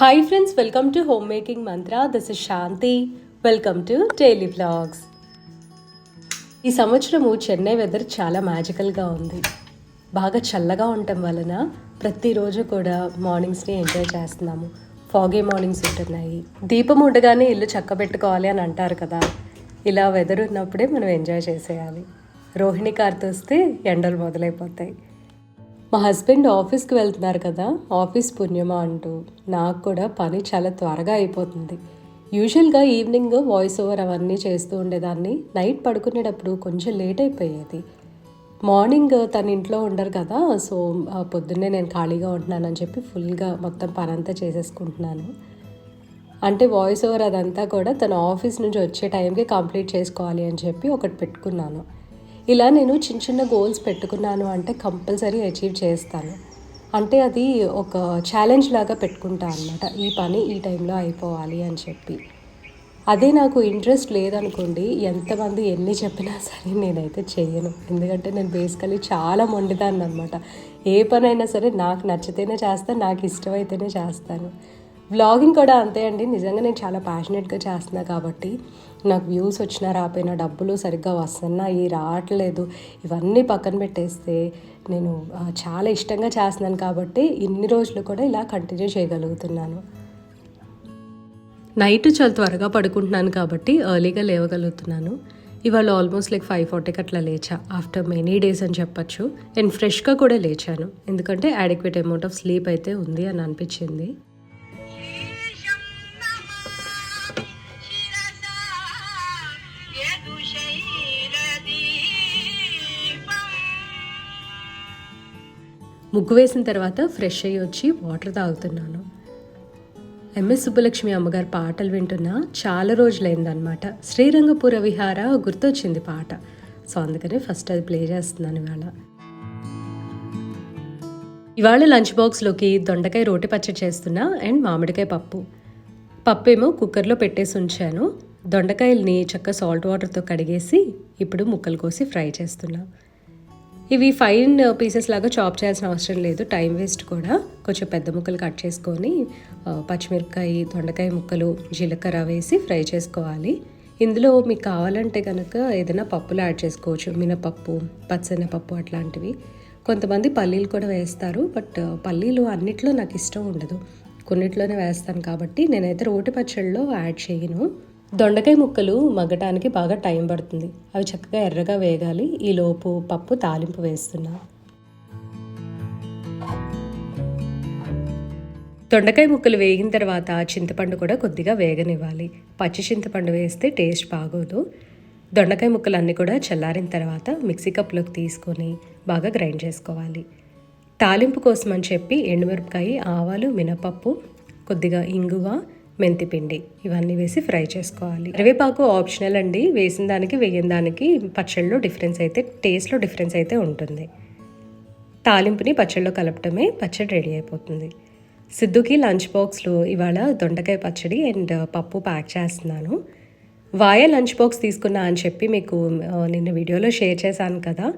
Hi friends welcome to home making mantra this is Shanti welcome to daily blogs ఈ సంవత్సరము Chennai weather చాలా మ్యాజికల్గా ఉంది. బాగా చల్లగా ఉండటం వలన ప్రతిరోజు కూడా మార్నింగ్స్ని ఎంజాయ్ చేస్తున్నాము. ఫాగీ మార్నింగ్స్ ఉంటున్నాయి. దీపం ఉండగానే ఇల్లు చక్కబెట్టుకోవాలి అని అంటారు కదా. ఇలా వెదర్ ఉన్నప్పుడే మనం ఎంజాయ్ చేసేయాలి. రోహిణి కార్తొస్తే వస్తే ఎండలు మొదలైపోతాయి. మా హస్బెండ్ ఆఫీస్కి వెళ్తున్నారు కదా ఆఫీస్ పుణ్యమా అంటూ. నాకు కూడా పని చాలా త్వరగా అయిపోతుంది. యూజువల్గా ఈవినింగ్ వాయిస్ ఓవర్ అవన్నీ చేస్తూ ఉండేదాన్ని. నైట్ పడుకునేటప్పుడు కొంచెం లేట్ అయిపోయేది. మార్నింగ్ తన ఇంట్లో ఉండరు కదా సో పొద్దున్నే నేను ఖాళీగా ఉంటున్నానని చెప్పి ఫుల్గా మొత్తం పని అంతా చేసేసుకుంటున్నాను. అంటే వాయిస్ ఓవర్ అదంతా కూడా తన ఆఫీస్ నుంచి వచ్చే టైంకి కంప్లీట్ చేసుకోవాలి అని చెప్పి ఒకటి పెట్టుకున్నాను. ఇలా నేను చిన్న చిన్న గోల్స్ పెట్టుకున్నాను అంటే కంపల్సరీ అచీవ్ చేస్తాను. అంటే అది ఒక ఛాలెంజ్ లాగా పెట్టుకుంటా అనమాట ఈ పని ఈ టైంలో అయిపోవాలి అని చెప్పి. అదే నాకు ఇంట్రెస్ట్ లేదనుకోండి ఎంతమంది ఎన్ని చెప్పినా సరే నేనైతే చేయను. ఎందుకంటే నేను బేసికలీ చాలా మొండిదాన్ని అనమాట ఏ పనైనా సరే నాకు నచ్చితేనే చేస్తాను నాకు ఇష్టమైతేనే చేస్తాను. వ్లాగింగ్ కూడా అంతే అండి. నిజంగా నేను చాలా ప్యాషనెట్గా చేస్తున్నా కాబట్టి నాకు వ్యూస్ వచ్చినా రాపోయినా డబ్బులు సరిగ్గా వస్తున్నాయి రావట్లేదు ఇవన్నీ పక్కన పెట్టేస్తే నేను చాలా ఇష్టంగా చేస్తున్నాను కాబట్టి ఇన్ని రోజులు కూడా ఇలా కంటిన్యూ చేయగలుగుతున్నాను. నైట్ చాలా త్వరగా పడుకుంటున్నాను కాబట్టి ఎర్లీగా లేవగలుగుతున్నాను. ఇవాళ ఆల్మోస్ట్ లైక్ ఫైవ్ ఫార్టీకి అట్లా లేచా. ఆఫ్టర్ మెనీ డేస్ అని చెప్పచ్చు. అండ్ ఫ్రెష్గా కూడా లేచాను. ఎందుకంటే యాడిక్వేట్ అమౌంట్ ఆఫ్ స్లీప్ అయితే ఉంది అని అనిపించింది. ముగ్గు వేసిన తర్వాత ఫ్రెష్ అయ్యి వచ్చి వాటర్ తాగుతున్నాను. ఎంఎస్ సుబ్బలక్ష్మి అమ్మగారు పాటలు వింటున్నా చాలా రోజులైందనమాట శ్రీరంగపుర విహార గుర్తొచ్చింది పాట. సో అందుకనే ఫస్ట్ అది ప్లే చేస్తున్నాను ఇవాళ. ఇవాళ లంచ్ బాక్స్లోకి దొండకాయ రోటి పచ్చడి చేస్తున్నా అండ్ మామిడికాయ పప్పు. పప్పు ఏమో కుక్కర్లో పెట్టేసి ఉంచాను. దొండకాయల్ని చక్క సాల్ట్ వాటర్తో కడిగేసి ఇప్పుడు ముక్కలు కోసి ఫ్రై చేస్తున్నాను ఇవి ఫైన్ uh, పీసెస్ లాగా చాప్ చేయాల్సిన అవసరం లేదు. టైం వేస్ట్ కూడా. కొంచెం పెద్ద ముక్కలు కట్ చేసుకొని uh, పచ్చిమిరపకాయ దొండకాయ ముక్కలు జీలకర్ర వేసి ఫ్రై చేసుకోవాలి. ఇందులో మీకు కావాలంటే కనుక ఏదైనా పప్పులు యాడ్ చేసుకోవచ్చు. మినపప్పు పచ్చనపప్పు అట్లాంటివి. కొంతమంది పల్లీలు కూడా వేస్తారు. బట్ uh, పల్లీలు అన్నిట్లో నాకు ఇష్టం ఉండదు. కొన్నిట్లోనే వేస్తాను కాబట్టి నేనైతే రోటి పచ్చళ్ళలో యాడ్ చేయను. దొండకాయ ముక్కలు మగ్గటానికి బాగా టైం పడుతుంది. అవి చక్కగా ఎర్రగా వేగాలి. ఈలోపు పప్పు తాలింపు వేస్తున్నా. దొండకాయ ముక్కలు వేగిన తర్వాత చింతపండు కూడా కొద్దిగా వేగనివ్వాలి. పచ్చి చింతపండు వేస్తే టేస్ట్ బాగోదు. దొండకాయ ముక్కలు అన్నీ కూడా చల్లారిన తర్వాత మిక్సీ కప్లోకి తీసుకొని బాగా గ్రైండ్ చేసుకోవాలి. తాలింపు కోసం అని చెప్పి ఎండుమిరపకాయ ఆవాలు మినపప్పు కొద్దిగా ఇంగువ మెంతిపిండి ఇవన్నీ వేసి ఫ్రై చేసుకోవాలి. కరివేపాకు ఆప్షనల్ అండి. వేసిన దానికి వేయని దానికి పచ్చళ్ళలో డిఫరెన్స్ అయితే టేస్ట్లో డిఫరెన్స్ అయితే ఉంటుంది. తాలింపుని పచ్చళ్ళలో కలపటమే పచ్చడి రెడీ అయిపోతుంది. సిద్ధుకి లంచ్ బాక్స్లో ఇవాళ దొండకాయ పచ్చడి అండ్ పప్పు ప్యాక్ చేస్తున్నాను. వాయ లంచ్ బాక్స్ తీసుకున్నా అని చెప్పి మీకు నిన్న వీడియోలో షేర్ చేశాను కదా.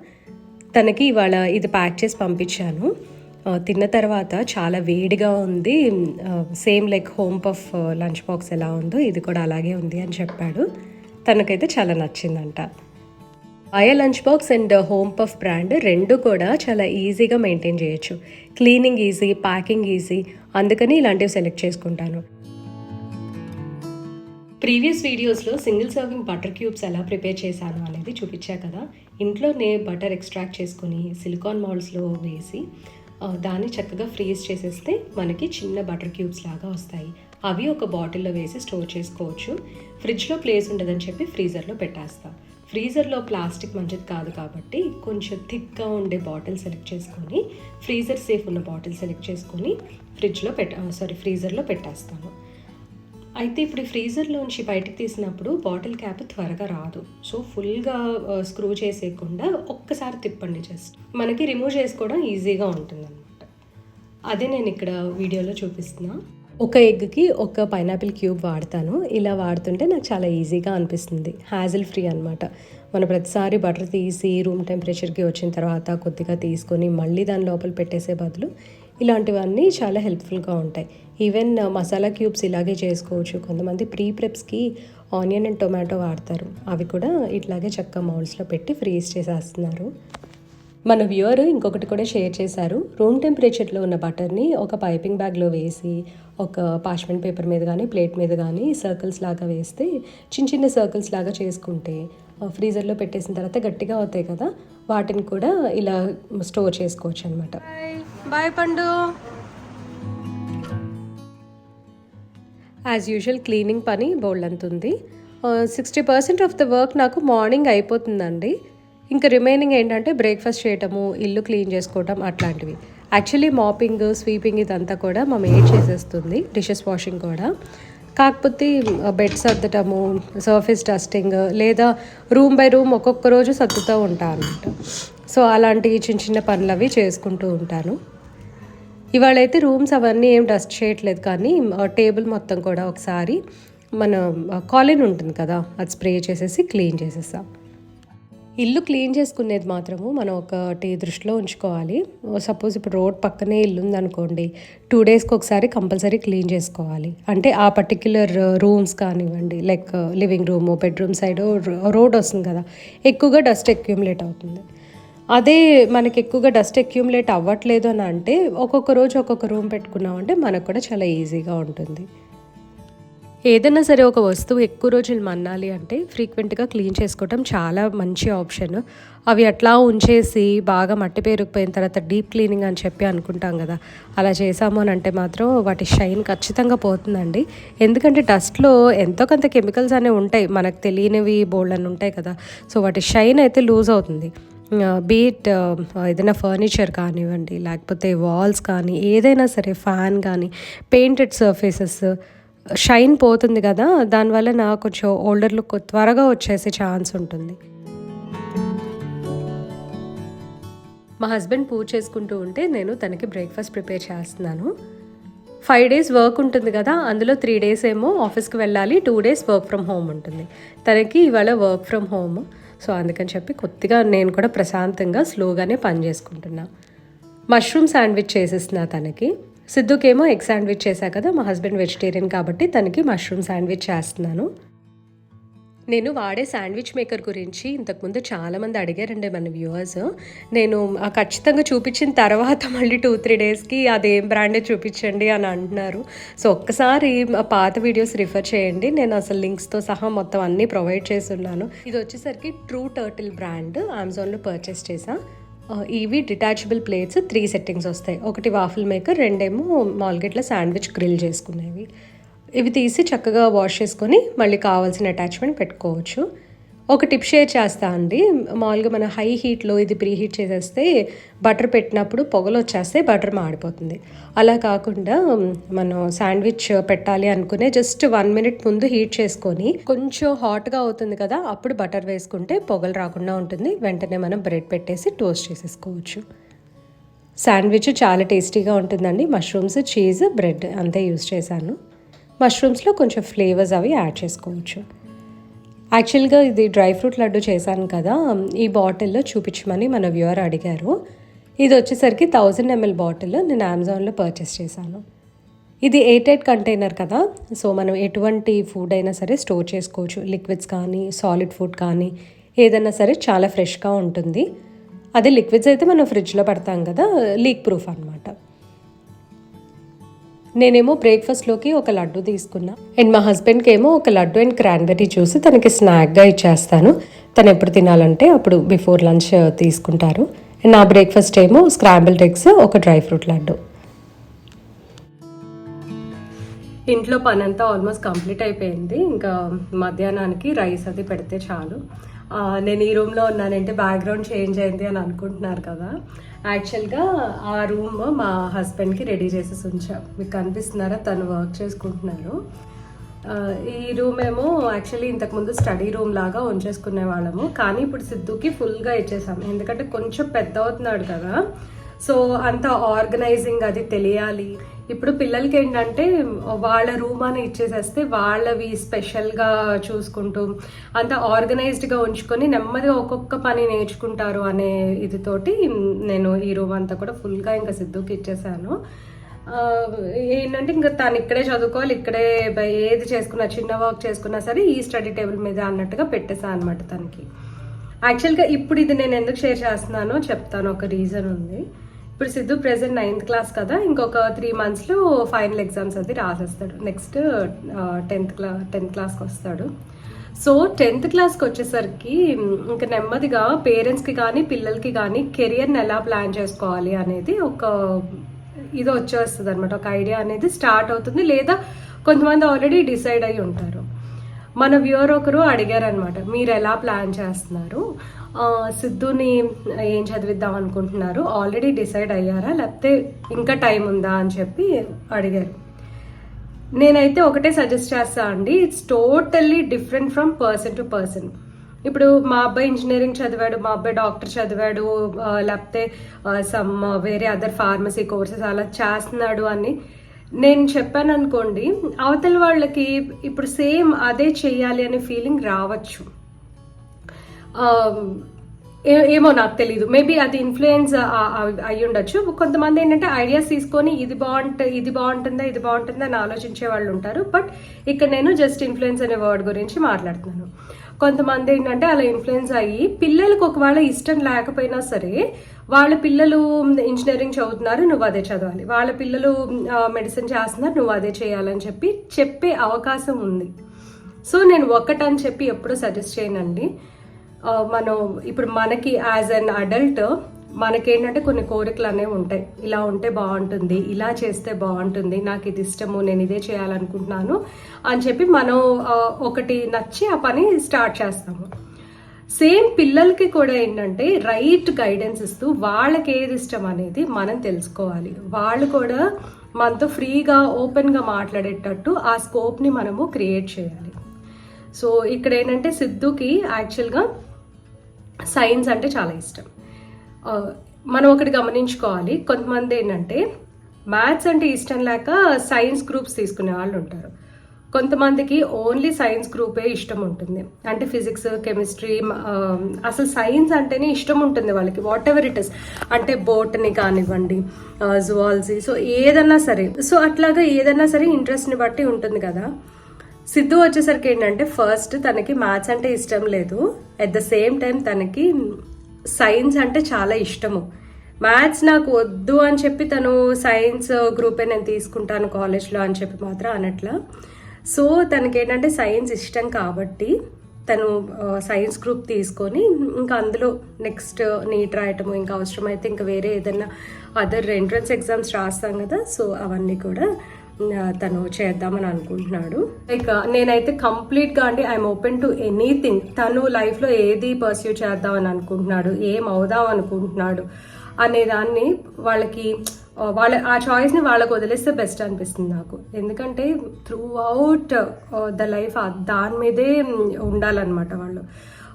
తనకి ఇవాళ ఇది ప్యాక్ చేసి పంపించాను. తిన్న తర్వాత చాలా వేడిగా ఉంది. Same like home puff lunch box ఎలా ఉందో ఇది కూడా అలాగే ఉంది అని చెప్పాడు. తనకైతే చాలా నచ్చిందంట. ఆయా lunch box and home puff brand రెండు కూడా చాలా ఈజీగా మెయింటైన్ చేయొచ్చు. క్లీనింగ్ ఈజీ ప్యాకింగ్ ఈజీ అందుకని ఇలాంటివి సెలెక్ట్ చేసుకుంటాను. ప్రీవియస్ వీడియోస్లో సింగిల్ సర్వింగ్ బటర్ క్యూబ్స్ ఎలా ప్రిపేర్ చేశాను అనేది చూపించా కదా. ఇంట్లోనే బటర్ ఎక్స్ట్రాక్ట్ చేసుకుని సిలికాన్ మౌల్డ్స్లో వేసి దాన్ని చక్కగా ఫ్రీజ్ చేసేస్తే మనకి చిన్న బటర్ క్యూబ్స్ లాగా వస్తాయి. అవి ఒక బాటిల్లో వేసి స్టోర్ చేసుకోవచ్చు. ఫ్రిడ్జ్లో ప్లేస్ ఉండదని చెప్పి ఫ్రీజర్లో పెట్టేస్తాం. ఫ్రీజర్లో ప్లాస్టిక్ మంచిది కాదు కాబట్టి కొంచెం థిక్గా ఉండే బాటిల్ సెలెక్ట్ చేసుకొని ఫ్రీజర్ సేఫ్ ఉన్న బాటిల్ సెలెక్ట్ చేసుకొని ఫ్రిడ్జ్లో పెట్ట సారీ ఫ్రీజర్లో పెట్టేస్తాను. అయితే ఇప్పుడు ఈ ఫ్రీజర్లోంచి బయటకు తీసినప్పుడు బాటిల్ క్యాప్ త్వరగా రాదు. సో ఫుల్గా స్క్రూ చేసేయకుండా ఒక్కసారి తిప్పండి జస్ట్. మనకి రిమూవ్ చేసుకోవడం ఈజీగా ఉంటుందన్నమాట. అదే నేను ఇక్కడ వీడియోలో చూపిస్తున్నా. ఒక ఎగ్కి ఒక పైనాపిల్ క్యూబ్ వాడతాను. ఇలా వాడుతుంటే నాకు చాలా ఈజీగా అనిపిస్తుంది. హ్యాజిల్ ఫ్రీ అనమాట మనం ప్రతిసారి బటర్ తీసి రూమ్ టెంపరేచర్కి వచ్చిన తర్వాత కొద్దిగా తీసుకొని మళ్ళీ దాని లోపల పెట్టేసే బదులు ఇలాంటివన్నీ చాలా హెల్ప్ఫుల్గా ఉంటాయి. ఈవెన్ మసాలా క్యూబ్స్ ఇలాగే చేసుకోవచ్చు. కొంతమంది ప్రీ ప్రెప్స్కి ఆనియన్ అండ్ టొమాటో వాడతారు. అవి కూడా ఇట్లాగే చక్క మౌల్స్లో పెట్టి ఫ్రీజ్ చేసేస్తున్నారు. మన వ్యూవర్ ఇంకొకటి కూడా షేర్ చేశారు. రూమ్ టెంపరేచర్లో ఉన్న బటర్ని ఒక పైపింగ్ బ్యాగ్లో వేసి ఒక పార్చ్మెంట్ పేపర్ మీద కానీ ప్లేట్ మీద కానీ సర్కిల్స్ లాగా వేస్తే చిన్న చిన్న సర్కిల్స్ లాగా చేసుకుంటే ఫ్రీజర్లో పెట్టేసిన తర్వాత గట్టిగా అవుతాయి కదా వాటిని కూడా ఇలా స్టోర్ చేసుకోవచ్చు అనమాట బాయ్ పండు. యాజ్ యూజువల్ క్లీనింగ్ పని బోల్డ్ అంత ఉంది sixty percent of the work నాకు మార్నింగ్ అయిపోతుందండి. ఇంకా రిమైనింగ్ ఏంటంటే బ్రేక్ఫాస్ట్ చేయటము ఇల్లు క్లీన్ చేసుకోవటం అట్లాంటివి. యాక్చువల్లీ మాపింగ్ స్వీపింగ్ ఇదంతా కూడా మా మేడ్ చేసేస్తుంది డిషెస్ వాషింగ్ కూడా. కాకపోతే బెడ్ సర్దటము సర్ఫేస్ డస్టింగ్ లేదా రూమ్ బై రూమ్ ఒక్కొక్క రోజు సర్దుతూ ఉంటాను అనమాట సో అలాంటి చిన్న చిన్న పనులు అవి చేసుకుంటూ ఉంటాను. ఇవాళైతే రూమ్స్ అవన్నీ ఏం డస్ట్ చేయట్లేదు కానీ టేబుల్ మొత్తం కూడా ఒకసారి మన కాలిన్ ఉంటుంది కదా అది స్ప్రే చేసేసి క్లీన్ చేసేసాం. ఇల్లు క్లీన్ చేసుకునేది మాత్రము మనం ఒకటి దృష్టిలో ఉంచుకోవాలి. సపోజ్ ఇప్పుడు రోడ్ పక్కనే ఇల్లు ఉందనుకోండి టూ డేస్కి ఒకసారి కంపల్సరీ క్లీన్ చేసుకోవాలి. అంటే ఆ పర్టిక్యులర్ రూమ్స్ కానివ్వండి like living room bedroom side road వస్తుంది కదా ఎక్కువగా డస్ట్ అక్యూములేట్ అవుతుంది. అదే మనకి ఎక్కువగా డస్ట్ అక్యూములేట్ అవ్వట్లేదు అని అంటే ఒక్కొక్క రోజు ఒక్కొక్క రూమ్ పెట్టుకున్నామంటే మనకు కూడా చాలా ఈజీగా ఉంటుంది. ఏదైనా సరే ఒక వస్తువు ఎక్కువ రోజులు మన్నాలి అంటే ఫ్రీక్వెంట్గా క్లీన్ చేసుకోవటం చాలా మంచి ఆప్షన్. అవి అట్లా ఉంచేసి బాగా మట్టి పేరుకుపోయిన తర్వాత డీప్ క్లీనింగ్ అని చెప్పి అనుకుంటాం కదా. అలా చేసాము అని అంటే మాత్రం వాటి షైన్ ఖచ్చితంగా పోతుందండి. ఎందుకంటే డస్ట్లో ఎంతో కొంత కెమికల్స్ అనేవి ఉంటాయి. మనకు తెలియనివి బోల్డ్ అని ఉంటాయి కదా. సో వాటి షైన్ అయితే లూజ్ అవుతుంది. బీట్ ఏదైనా ఫర్నిచర్ కానివ్వండి లేకపోతే వాల్స్ కానీ ఏదైనా సరే ఫ్యాన్ కానీ పెయింటెడ్ సర్ఫేసెస్ షైన్ పోతుంది కదా దానివల్ల నాకు కొంచెం ఓల్డర్ లుక్ త్వరగా వచ్చేసే ఛాన్స్ ఉంటుంది. మా హస్బెండ్ పూజ చేసుకుంటూ ఉంటే నేను తనకి బ్రేక్ఫాస్ట్ ప్రిపేర్ చేస్తున్నాను. ఫైవ్ డేస్ వర్క్ ఉంటుంది కదా అందులో త్రీ డేస్ ఏమో ఆఫీస్కి వెళ్ళాలి two days work from home ఉంటుంది. తనకి ఇవాళ వర్క్ ఫ్రమ్ హోమ్ సో అందుకని చెప్పి కొద్దిగా నేను కూడా ప్రశాంతంగా స్లోగానే పని చేసుకుంటున్నా. మష్రూమ్ శాండ్విచ్ చేసేస్తున్నా తనకి. సిద్ధుకేమో ఎగ్ శాండ్విచ్ చేశా కదా మా హస్బెండ్ వెజిటేరియన్ కాబట్టి తనకి మష్రూమ్ శాండ్విచ్ చేస్తున్నాను. నేను వాడే శాండ్విచ్ మేకర్ గురించి ఇంతకుముందు చాలామంది అడిగారండి మన వ్యూవర్స్. నేను ఖచ్చితంగా చూపించిన తర్వాత మళ్ళీ టూ త్రీ డేస్కి అదేం బ్రాండే చూపించండి అని అంటున్నారు. సో ఒక్కసారి పాత వీడియోస్ రిఫర్ చేయండి. నేను అసలు లింక్స్తో సహా మొత్తం అన్నీ ప్రొవైడ్ చేసి ఉన్నాను ఇది వచ్చేసరికి ట్రూ టర్టిల్ బ్రాండ్ అమెజాన్లో పర్చేస్ చేశాను ఇవి డిటాచబుల్ ప్లేట్స్ త్రీ సెట్టింగ్స్ వస్తాయి. ఒకటి వాఫిల్ మేకర్ రెండేమో మామూలుగా శాండ్విచ్ గ్రిల్ చేసుకునేవి. ఇవి తీసి చక్కగా వాష్ చేసుకొని మళ్ళీ కావాల్సిన అటాచ్మెంట్ పెట్టుకోవచ్చు. ఒక టిప్ షేర్ చేస్తా అండి. మామూలుగా మన హై హీట్లో ఇది ప్రీ హీట్ చేసేస్తే బటర్ పెట్టినప్పుడు పొగలు వచ్చేస్తే బటర్ మాడిపోతుంది. అలా కాకుండా మనం శాండ్విచ్ పెట్టాలి అనుకునే జస్ట్ వన్ మినిట్ ముందు హీట్ చేసుకొని కొంచెం హాట్గా అవుతుంది కదా అప్పుడు బటర్ వేసుకుంటే పొగలు రాకుండా ఉంటుంది. వెంటనే మనం బ్రెడ్ పెట్టేసి టోస్ట్ చేసేసుకోవచ్చు. శాండ్విచ్ చాలా టేస్టీగా ఉంటుందండి. మష్రూమ్స్ చీజ్ బ్రెడ్ అంతే యూస్ చేశాను. మష్రూమ్స్లో కొంచెం ఫ్లేవర్స్ అవి యాడ్ చేసుకోవచ్చు. యాక్చువల్గా ఇది డ్రై ఫ్రూట్ లడ్డు చేశాను కదా ఈ బాటిల్లో చూపించమని మన వ్యూవర్ అడిగారు. ఇది వచ్చేసరికి థౌజండ్ ఎంఎల్ బాటిల్ నేను అమెజాన్లో పర్చేస్ చేశాను. ఇది ఎయిట్ ఎయిట్ కంటైనర్ కదా సో మనం ఎటువంటి ఫుడ్ అయినా సరే స్టోర్ చేసుకోవచ్చు. లిక్విడ్స్ కానీ సాలిడ్ ఫుడ్ కానీ ఏదైనా సరే చాలా ఫ్రెష్గా ఉంటుంది. అదే లిక్విడ్స్ అయితే మనం ఫ్రిడ్జ్లో పెడతాం కదా లీక్ ప్రూఫ్ అనమాట నేనేమో బ్రేక్ఫాస్ట్లోకి ఒక లడ్డు తీసుకున్నా. అండ్ మా హస్బెండ్కి ఏమో ఒక లడ్డు అండ్ క్రాన్బెర్రీ చూసి తనకి స్నాక్గా ఇచ్చేస్తాను. తను ఎప్పుడు తినాలంటే అప్పుడు బిఫోర్ లంచ్ తీసుకుంటారు. అండ్ నా బ్రేక్ఫాస్ట్ ఏమో స్క్రాంబుల్డ్ ఎగ్స్ ఒక డ్రై ఫ్రూట్ లడ్డు. ఇంట్లో పని అంతా ఆల్మోస్ట్ కంప్లీట్ అయిపోయింది. ఇంకా మధ్యాహ్నానికి రైస్ అది పెడితే చాలు. నేను ఈ రూమ్లో ఉన్నానంటే బ్యాక్గ్రౌండ్ చేంజ్ అయింది అని అనుకుంటున్నారు కదా. యాక్చువల్గా ఆ రూమ్ మా హస్బెండ్కి రెడీ చేసేసి ఉంచా. మీకు కనిపిస్తున్నారా? తను వర్క్ చేసుకుంటున్నారు ఈ రూమ్ ఏమో యాక్చువల్లీ ఇంతకుముందు స్టడీ రూమ్ లాగా ఉంచేసుకునే వాళ్ళము. కానీ ఇప్పుడు సిద్ధుకి ఫుల్గా ఇచ్చేసాం. ఎందుకంటే కొంచెం పెద్ద అవుతున్నాడు కదా. సో అంత ఆర్గనైజింగ్ అది తెలియాలి. ఇప్పుడు పిల్లలకి ఏంటంటే వాళ్ళ రూమ్ అని ఇచ్చేసేస్తే వాళ్ళవి స్పెషల్గా చూసుకుంటూ అంత ఆర్గనైజ్డ్గా ఉంచుకొని నెమ్మదిగా ఒక్కొక్క పని నేర్చుకుంటారు అనే ఇదితోటి నేను ఈ రూమ్ అంతా కూడా ఫుల్గా ఇంకా సిద్ధుకి ఇచ్చేసాను. ఏంటంటే ఇంకా తను ఇక్కడే చదువుకోవాలి ఇక్కడే ఏది చేసుకున్నా చిన్న వర్క్ చేసుకున్నా సరే ఈ స్టడీ టేబుల్ మీద అన్నట్టుగా పెట్టేసా అనమాట తనకి. యాక్చువల్గా ఇప్పుడు ఇది నేను ఎందుకు షేర్ చేస్తున్నానో చెప్తాను ఒక రీజన్ ఉంది. ఇప్పుడు సిద్ధు ప్రెసెంట్ నైన్త్ క్లాస్ కదా ఇంకొక త్రీ మంత్స్లో ఫైనల్ ఎగ్జామ్స్ అది రాసేస్తాడు. నెక్స్ట్ టెన్త్ క్లా టెన్త్ క్లాస్కి వస్తాడు. సో టెన్త్ క్లాస్కి వచ్చేసరికి ఇంకా నెమ్మదిగా పేరెంట్స్కి కానీ పిల్లలకి కానీ కెరియర్ని ఎలా ప్లాన్ చేసుకోవాలి అనేది ఒక ఇది వచ్చేస్తుంది అనమాట ఒక ఐడియా అనేది స్టార్ట్ అవుతుంది లేదా కొంతమంది ఆల్రెడీ డిసైడ్ అయి ఉంటారు. మన వ్యూర్ ఒకరు అడిగారనమాట మీరు ఎలా ప్లాన్ చేస్తున్నారు? సిద్ధుని ఏం చదివిద్దాం అనుకుంటున్నారు? ఆల్రెడీ డిసైడ్ అయ్యారా? లేకపోతే ఇంకా టైం ఉందా అని చెప్పి అడిగారు. నేనైతే ఒకటే సజెస్ట్ చేస్తా అండి. It's totally different from person to person ఇప్పుడు మా అబ్బాయి ఇంజనీరింగ్ చదివాడు మా అబ్బాయి డాక్టర్ చదివాడు లేకపోతే సమ్ వేరే అదర్ ఫార్మసీ కోర్సెస్ అలా చేస్తున్నాడు అని నేను చెప్పాను అనుకోండి అవతల వాళ్ళకి ఇప్పుడు సేమ్ అదే చెయ్యాలి అనే ఫీలింగ్ రావచ్చు. Um, ఏమో నాకు తెలియదు మేబీ అది ఇన్ఫ్లుయెన్స్ అయి ఉండొచ్చు. కొంతమంది ఏంటంటే ఐడియాస్ తీసుకొని ఇది బాగుంటుంది ఇది బాగుంటుందా ఇది బాగుంటుందా అని ఆలోచించే వాళ్ళు ఉంటారు. బట్ ఇక్కడ నేను జస్ట్ ఇన్ఫ్లుయెన్స్ అనే వర్డ్ గురించి మాట్లాడుతున్నాను. కొంతమంది ఏంటంటే అలా ఇన్ఫ్లుయెన్స్ అయ్యి పిల్లలకు ఒకవేళ ఇష్టం లేకపోయినా సరే వాళ్ళ పిల్లలు ఇంజనీరింగ్ చదువుతున్నారు నువ్వు అదే చదవాలి. వాళ్ళ పిల్లలు మెడిసిన్ చేస్తున్నారు నువ్వు అదే చేయాలని చెప్పి చెప్పే అవకాశం ఉంది. సో నేను ఒక్కటని చెప్పి ఎప్పుడూ సజెస్ట్ చేయనండి. మనం ఇప్పుడు మనకి యాజ్ అన్ అడల్ట్ మనకేంటంటే కొన్ని కోరికలు అనేవి ఉంటాయి. ఇలా ఉంటే బాగుంటుంది ఇలా చేస్తే బాగుంటుంది నాకు ఇది ఇష్టము నేను ఇదే చేయాలనుకుంటున్నాను అని చెప్పి మనం ఒకటి నచ్చి ఆ పని స్టార్ట్ చేస్తాము. సేమ్ పిల్లలకి కూడా ఏంటంటే రైట్ గైడెన్స్ ఇస్తూ వాళ్ళకి ఏది ఇష్టం అనేది మనం తెలుసుకోవాలి. వాళ్ళు కూడా మనతో ఫ్రీగా ఓపెన్గా మాట్లాడేటట్టు ఆ స్కోప్ని మనము క్రియేట్ చేయాలి. సో ఇక్కడ ఏంటంటే సిద్ధుకి యాక్చువల్గా సైన్స్ అంటే చాలా ఇష్టం. మనం ఒకటి గమనించుకోవాలి. కొంతమంది ఏంటంటే మ్యాథ్స్ అంటే ఇష్టం లేక సైన్స్ గ్రూప్స్ తీసుకునే వాళ్ళు ఉంటారు. కొంతమందికి ఓన్లీ సైన్స్ గ్రూపే ఇష్టం ఉంటుంది. అంటే ఫిజిక్స్ కెమిస్ట్రీ అసలు సైన్స్ అంటేనే ఇష్టం ఉంటుంది వాళ్ళకి. వాట్ ఎవర్ ఇట్ ఇస్ అంటే బోటనీ కానివ్వండి జువాలజీ సో ఏదన్నా సరే. సో అట్లాగా ఏదన్నా సరే ఇంట్రెస్ట్ని బట్టి ఉంటుంది కదా. సిద్ధు వచ్చేసరికి ఏంటంటే ఫస్ట్ తనకి మ్యాథ్స్ అంటే ఇష్టం లేదు. అట్ ద సేమ్ టైం తనకి సైన్స్ అంటే చాలా ఇష్టము. మ్యాథ్స్ నాకు వద్దు అని చెప్పి తను సైన్స్ గ్రూపే నేను తీసుకుంటాను కాలేజ్లో అని చెప్పి మాత్రం అనట్లా. సో తనకి ఏంటంటే సైన్స్ ఇష్టం కాబట్టి తను సైన్స్ గ్రూప్ తీసుకొని ఇంకా అందులో నెక్స్ట్ నీట్ రాయటము ఇంకా అవసరమైతే ఇంకా వేరే ఏదైనా అదర్ ఎంట్రన్స్ ఎగ్జామ్స్ రాస్తాం కదా. సో అవన్నీ కూడా తను చేద్దామని అనుకుంటున్నాడు. లైక్ uh, నేనైతే కంప్లీట్గా అండి ఐఎమ్ ఓపెన్ టు ఎనీథింగ్ తను లైఫ్లో ఏది పర్స్యూ చేద్దామని అనుకుంటున్నాడు ఏం అవుదాం అనుకుంటున్నాడు అనే దాన్ని వాళ్ళకి uh, వాళ్ళ ఆ చాయిస్ని వాళ్ళకి వదిలేస్తే బెస్ట్ అనిపిస్తుంది నాకు. ఎందుకంటే త్రూ అవుట్ ద లైఫ్ దాని మీదే ఉండాలన్నమాట వాళ్ళు.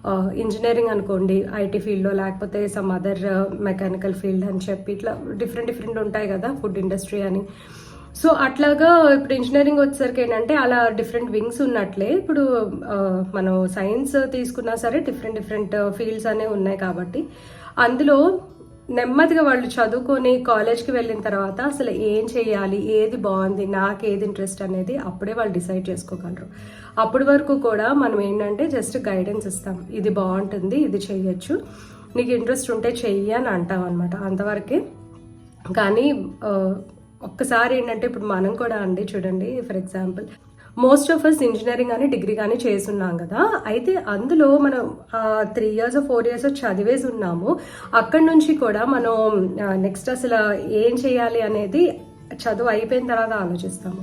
Uh, ఇంజనీరింగ్ అనుకోండి ఐటీ ఫీల్డ్లో లేకపోతే సమ్ అదర్ మెకానికల్ ఫీల్డ్ అని చెప్పి ఇట్లా డిఫరెంట్ డిఫరెంట్ ఉంటాయి కదా ఫుడ్ ఇండస్ట్రీ అని. సో అట్లాగా ఇప్పుడు ఇంజనీరింగ్ వచ్చేసరికి ఏంటంటే అలా డిఫరెంట్ వింగ్స్ ఉన్నట్లే. ఇప్పుడు మనం సైన్స్ తీసుకున్నా సరే డిఫరెంట్ డిఫరెంట్ ఫీల్డ్స్ అనేవి ఉన్నాయి కాబట్టి. అందులో నెమ్మదిగా వాళ్ళు చదువుకొని కాలేజ్కి వెళ్ళిన తర్వాత అసలు ఏం చేయాలి ఏది బాగుంది నాకు ఏది ఇంట్రెస్ట్ అనేది అప్పుడే వాళ్ళు డిసైడ్ చేసుకోగలరు. అప్పటి వరకు కూడా మనం ఏంటంటే జస్ట్ గైడెన్స్ ఇస్తాం. ఇది బాగుంటుంది ఇది చేయొచ్చు. నీకు ఇంట్రెస్ట్ ఉంటే చెయ్యి అని అంటాం అనమాట అంతవరకే. కానీ ఒక్కసారి ఏంటంటే ఇప్పుడు మనం కూడా అండి చూడండి for example most of us engineering అని డిగ్రీ కానీ చేస్తున్నాం కదా. అయితే అందులో మనం త్రీ ఇయర్స్ ఫోర్ ఇయర్స్ చదివేసి ఉన్నాము అక్కడి నుంచి కూడా మనం నెక్స్ట్ అసలు ఏం చేయాలి అనేది చదువు అయిపోయిన తర్వాత ఆలోచిస్తాము.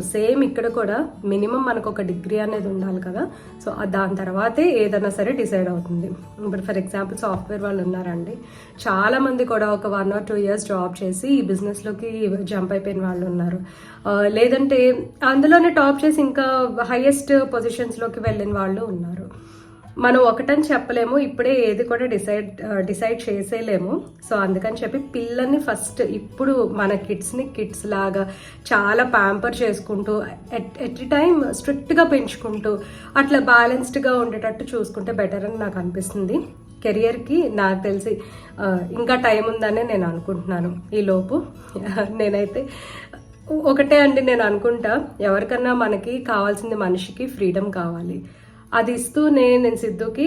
సేమ్ ఇక్కడ కూడా మినిమం మనకు ఒక డిగ్రీ అనేది ఉండాలి కదా. సో దాని తర్వాతే ఏదైనా సరే డిసైడ్ అవుతుంది. ఇప్పుడు ఫర్ ఎగ్జాంపుల్ సాఫ్ట్వేర్ వాళ్ళు ఉన్నారండి. చాలా మంది కూడా ఒక one or two years job చేసి ఈ బిజినెస్లోకి జంప్ అయిపోయిన వాళ్ళు ఉన్నారు. లేదంటే అందులోనే టాప్ చేసి ఇంకా హైయెస్ట్ పొజిషన్స్లోకి వెళ్ళిన వాళ్ళు ఉన్నారు. మనం ఒకటని చెప్పలేము ఇప్పుడే ఏది కూడా డిసైడ్ డిసైడ్ చేసేయలేము. సో అందుకని చెప్పి పిల్లల్ని ఫస్ట్ ఇప్పుడు మన కిడ్స్ని కిడ్స్ లాగా చాలా ప్యాంపర్ చేసుకుంటూ ఎట్ ఎట్ టైం స్ట్రిక్ట్గా పెంచుకుంటూ అట్లా బ్యాలెన్స్డ్గా ఉండేటట్టు చూసుకుంటే బెటర్ అని నాకు అనిపిస్తుంది. కెరియర్కి నాకు తెలిసి ఇంకా టైం ఉందని నేను అనుకుంటున్నాను. ఈలోపు నేనైతే ఒకటే అండి నేను అనుకుంటా ఎవరికన్నా మనకి కావాల్సింది మనిషికి ఫ్రీడమ్ కావాలి. అది ఇస్తూనే నేను సిద్ధుకి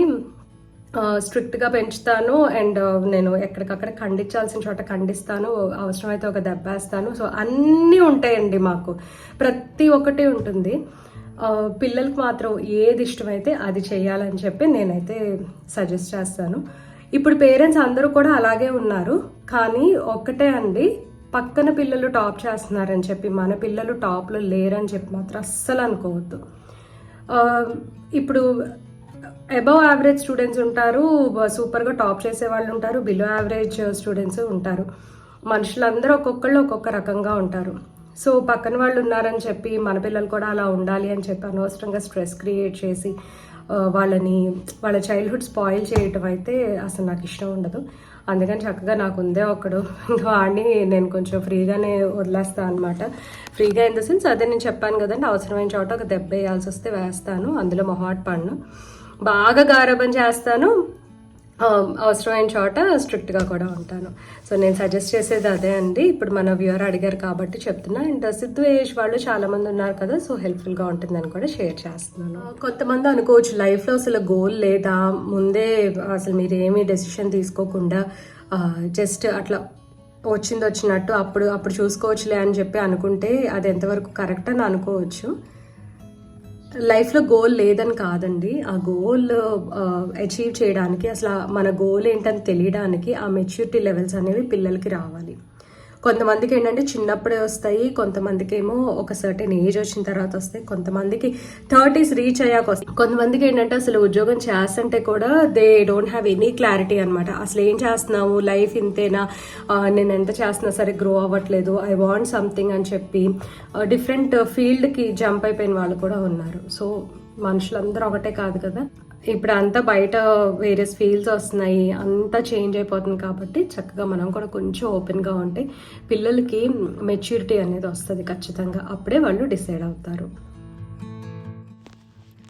స్ట్రిక్ట్గా పెంచుతాను. అండ్ నేను ఎక్కడికక్కడ ఖండించాల్సిన చోట ఖండిస్తాను. అవసరమైతే ఒక దెబ్బేస్తాను సో అన్నీ ఉంటాయండి మాకు. ప్రతి ఒక్కటి ఉంటుంది. పిల్లలకు మాత్రం ఏది ఇష్టమైతే అది చేయాలని చెప్పి నేనైతే సజెస్ట్ చేస్తాను. ఇప్పుడు పేరెంట్స్ అందరూ కూడా అలాగే ఉన్నారు. కానీ ఒక్కటే అండి. పక్కన పిల్లలు టాప్ చేస్తున్నారని చెప్పి మన పిల్లలు టాప్లో లేరని చెప్పి మాత్రం అస్సలు అనుకోవద్దు. ఇప్పుడు అబవ్ యావరేజ్ స్టూడెంట్స్ ఉంటారు సూపర్గా టాప్ చేసే వాళ్ళు ఉంటారు బిలో యావరేజ్ స్టూడెంట్స్ ఉంటారు. మనుషులందరూ ఒక్కొక్కళ్ళు ఒక్కొక్క రకంగా ఉంటారు. సో పక్కన వాళ్ళు ఉన్నారని చెప్పి మన పిల్లలు కూడా అలా ఉండాలి అని చెప్పి అనవసరంగా స్ట్రెస్ క్రియేట్ చేసి వాళ్ళని వాళ్ళ చైల్డ్హుడ్ స్పాయిల్ చేయటం అయితే అసలు నాకు ఇష్టం ఉండదు. అందుకని చక్కగా నాకు ఉందే ఒకడు. ఇంకా వాడిని నేను కొంచెం ఫ్రీగానే వదిలేస్తాను అనమాట ఫ్రీగా ఇన్ ద సెన్స్ అదే నేను చెప్పాను కదండి అవసరమైన చోట ఒక దెబ్బ వేయాల్సి వస్తే వేస్తాను అందులో మొహాట్ పన్ను బాగా గారబం చేస్తాను అవసరమైన చోట స్ట్రిక్ట్గా కూడా ఉంటాను. సో నేను సజెస్ట్ చేసేది అదే అండి. ఇప్పుడు మన వ్యూవర్ అడిగారు కాబట్టి చెప్తున్నా. అండ్ సిద్ధు ఏజ్ వాళ్ళు చాలామంది ఉన్నారు కదా సో హెల్ప్ఫుల్గా ఉంటుందని కూడా షేర్ చేస్తున్నాను. కొంతమంది అనుకోవచ్చు లైఫ్లో అసలు గోల్ లేదా ముందే అసలు మీరు ఏమీ డెసిషన్ తీసుకోకుండా జస్ట్ అట్లా వచ్చింది వచ్చినట్టు అప్పుడు అప్పుడు చూసుకోవచ్చులే అని చెప్పి అనుకుంటే అది ఎంతవరకు కరెక్ట్ అని అనుకోవచ్చు. లైఫ్లో గోల్ లేదని కాదండి. ఆ గోల్ అచీవ్ చేయడానికి అసలు మన గోల్ ఏంటని తెలియడానికి ఆ మెచ్యూరిటీ లెవెల్స్ అనేవి పిల్లలకి రావాలి. కొంతమందికి ఏంటంటే చిన్నప్పుడే వస్తాయి కొంతమందికి ఏమో ఒక సర్టెన్ ఏజ్ వచ్చిన తర్వాత వస్తాయి కొంతమందికి థర్టీస్ రీచ్ అయ్యాక వస్తాయి. కొంతమందికి ఏంటంటే అసలు ఉద్యోగం చేస్తుంటే కూడా they don't have any clarity అనమాట అసలు ఏం చేస్తున్నావు? లైఫ్ ఇంతేనా? నేను ఎంత చేస్తున్నా సరే గ్రో అవ్వట్లేదు. ఐ వాంట్ సంథింగ్ అని చెప్పి డిఫరెంట్ ఫీల్డ్కి జంప్ అయిపోయిన వాళ్ళు కూడా ఉన్నారు. సో మనుషులందరూ ఒకటే కాదు కదా? ఇప్పుడు అంతా బయట వేరియస్ ఫీల్డ్స్ వస్తున్నాయి అంతా చేంజ్ అయిపోతుంది కాబట్టి చక్కగా మనం కూడా కొంచెం ఓపెన్గా ఉంటే పిల్లలకి మెచ్యూరిటీ అనేది వస్తుంది ఖచ్చితంగా. అప్పుడే వాళ్ళు డిసైడ్ అవుతారు.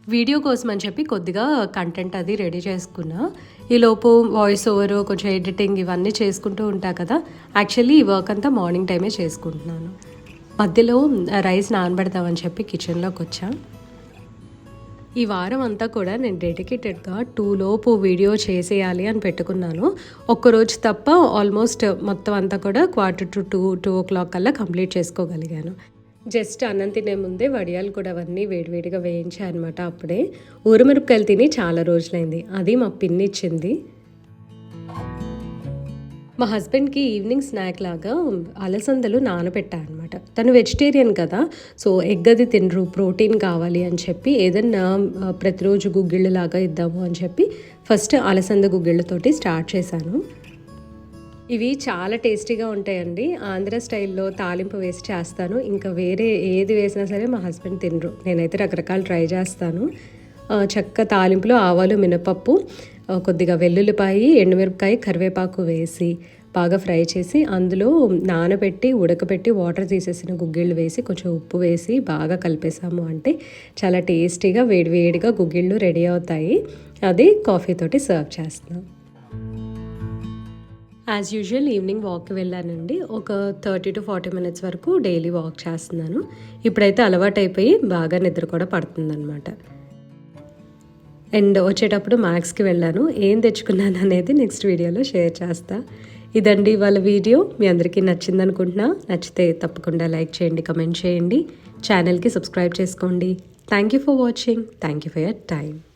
వీడియో కోసం అని చెప్పి కొద్దిగా కంటెంట్ అది రెడీ చేసుకున్నా. ఈలోపు వాయిస్ ఓవర్ కొంచెం ఎడిటింగ్ ఇవన్నీ చేసుకుంటూ ఉంటా కదా. యాక్చువల్లీ ఈ వర్క్ అంతా మార్నింగ్ టైమే చేసుకుంటున్నాను. మధ్యలో రైస్ నానబెడతామని చెప్పి కిచెన్లోకి వచ్చాను ఈ వారం అంతా కూడా నేను డెడికేటెడ్గా టూ లోపు వీడియో చేసేయాలి అని పెట్టుకున్నాను. ఒక్కరోజు తప్ప ఆల్మోస్ట్ మొత్తం అంతా కూడా quarter to two two o'clock కల్లా కంప్లీట్ చేసుకోగలిగాను. జస్ట్ అన్నం తినే ముందే వడియాలు కూడా అవన్నీ వేడివేడిగా వేయించాయి అనమాట అప్పుడే. ఊరమిరపకాయలు తిని చాలా రోజులైంది. అది మా పిన్ని ఇచ్చింది మా హస్బెండ్కి ఈవినింగ్ స్నాక్ లాగా అలసందలు నానబెట్టా అనమాట తను వెజిటేరియన్ కదా సో ఎగ్ అది తినరు ప్రోటీన్ కావాలి అని చెప్పి ఏదన్నా ప్రతిరోజు గుగ్గిళ్ళు లాగా ఇద్దాము అని చెప్పి ఫస్ట్ అలసంద గుగ్గిళ్ళతోటి స్టార్ట్ చేశాను. ఇవి చాలా టేస్టీగా ఉంటాయండి. ఆంధ్ర స్టైల్లో తాలింపు వేసి చేస్తాను. ఇంకా వేరే ఏది వేసినా సరే మా హస్బెండ్ తినరు. నేనైతే రకరకాలు ట్రై చేస్తాను. చక్క తాలింపులో ఆవాలు మినపప్పు కొద్దిగా వెల్లుల్లిపాయి ఎండుమిరపకాయ కరివేపాకు వేసి బాగా ఫ్రై చేసి అందులో నానబెట్టి ఉడకబెట్టి వాటర్ తీసేసిన గుగ్గిళ్ళు వేసి కొంచెం ఉప్పు వేసి బాగా కలిపేసాము. అంటే చాలా టేస్టీగా వేడివేడిగా గుగ్గిళ్ళు రెడీ అవుతాయి. అది కాఫీతోటి సర్వ్ చేస్తున్నాం. యాజ్ యూజువల్ ఈవినింగ్ వాక్కి వెళ్ళానండి. ఒక థర్టీ టు ఫార్టీ మినిట్స్ వరకు డైలీ వాక్ చేస్తున్నాను. ఇప్పుడైతే అలవాటు అయిపోయి బాగా నిద్ర కూడా పడుతుందన్నమాట. అండ్ వచ్చేటప్పుడు మ్యాక్స్కి వెళ్ళాను. ఏం తెచ్చుకున్నాను అనేది నెక్స్ట్ వీడియోలో షేర్ చేస్తా. ఇదండి వాళ్ళ వీడియో. మీ అందరికీ నచ్చింది అనుకుంటున్నా నచ్చితే తప్పకుండా లైక్ చేయండి కమెంట్ చేయండి. ఛానల్కి సబ్స్క్రైబ్ చేసుకోండి. Thank you for watching thank you for your time